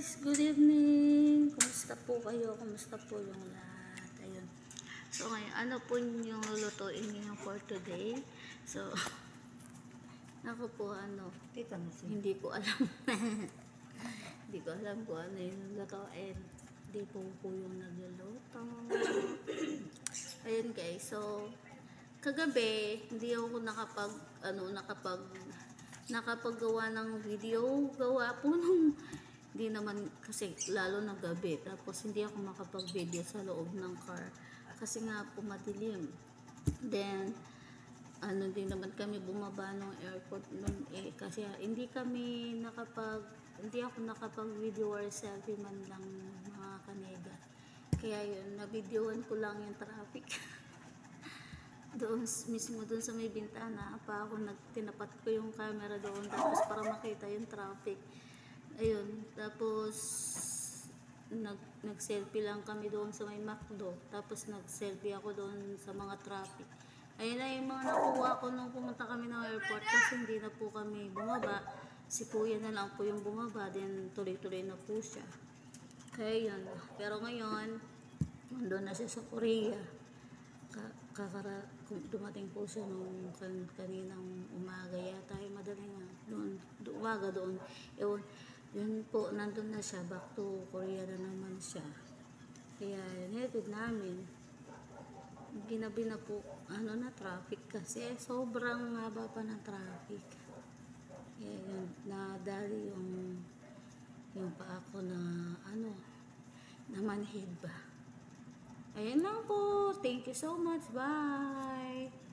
guys, good evening. Kumusta po kayo? Kumusta po yung lahat? Ayun. So ngayon, ano po yung lulutuin niyo for today? So, ako po ano, Tita hindi ko alam. hindi ko alam kung ano yung lutuin. Hindi po po yung nagluluto. Ayun guys, so kagabi hindi ako nakapag ano nakapag nakapaggawa ng video gawa po nung hindi naman kasi lalo na gabi. Tapos hindi ako makapag video sa loob ng car. Kasi nga po madilim. Then ano din naman kami bumaba ng airport nun eh. Kasi hindi kami nakapag hindi ako nakapag video or selfie man lang mga kanega. Kaya yun na-videoan ko lang yung traffic. Doon mismo doon sa may bintana pa ako nagtinapat ko yung camera doon tapos para makita yung traffic ayun tapos nag nag-selfie lang kami doon sa may McDo. Tapos nag-selfie ako doon sa mga traffic. Ayun na yung mga nakuha ko nung pumunta kami ng airport. Kasi hindi na po kami bumaba. Si kuya na lang po yung bumaba. Then tuloy-tuloy na po siya. Kaya yun. Pero ngayon nandun na siya sa Korea. Ka- kakara dumating po siya nung kan, kaninang umaga yata ay madaling nga doon do, umaga doon. Yun, yun po nandun na siya back to Korea na naman siya kaya hinatid namin ginabi na po ano na traffic kasi sobrang haba pa ng traffic kaya yun nadali yung yung pa ako na ano na manhid ba Ayan lang po. Thank you so much. Bye.